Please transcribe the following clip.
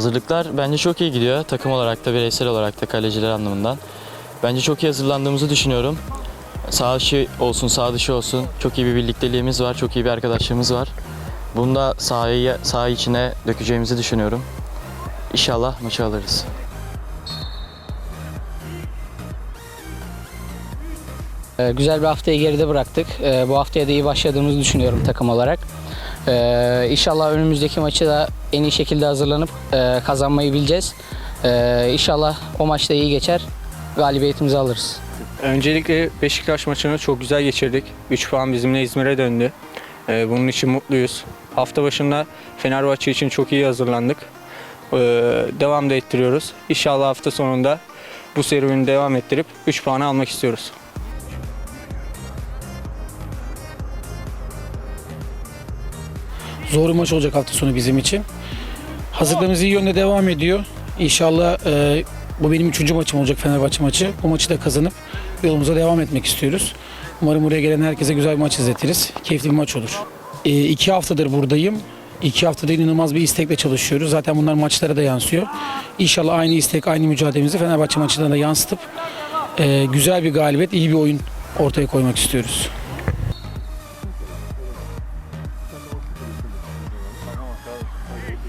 Hazırlıklar bence çok iyi gidiyor. Takım olarak da bireysel olarak da kaleciler anlamından. Bence çok iyi hazırlandığımızı düşünüyorum. Sağ dışı olsun, sağ dışı olsun. Çok iyi bir birlikteliğimiz var, çok iyi bir arkadaşlığımız var. Bunu da sahaya, saha içine dökeceğimizi düşünüyorum. İnşallah maçı alırız. Ee, Güzel bir haftayı geride bıraktık. Ee, Bu haftaya da iyi başladığımızı düşünüyorum takım olarak. Ee, İnşallah önümüzdeki maçı da en iyi şekilde hazırlanıp e, kazanmayı bileceğiz. Ee, İnşallah o maçta iyi geçer, galibiyetimizi alırız. Öncelikle Beşiktaş maçını çok güzel geçirdik. 3 puan bizimle İzmir'e döndü. Ee, bunun için mutluyuz. Hafta başında Fenerbahçe için çok iyi hazırlandık. Ee, devam da ettiriyoruz. İnşallah hafta sonunda bu serüveni devam ettirip 3 puanı almak istiyoruz. Zor bir maç olacak hafta sonu bizim için. Hazırlığımız iyi yönde devam ediyor. İnşallah e, bu benim üçüncü maçım olacak Fenerbahçe maçı. Bu maçı da kazanıp yolumuza devam etmek istiyoruz. Umarım buraya gelen herkese güzel bir maç izletiriz. Keyifli bir maç olur. E, iki haftadır buradayım. İki haftada inanılmaz bir istekle çalışıyoruz. Zaten bunlar maçlara da yansıyor. İnşallah aynı istek, aynı mücadelemizi Fenerbahçe maçına da yansıtıp e, güzel bir galibiyet, iyi bir oyun ortaya koymak istiyoruz. Yeah.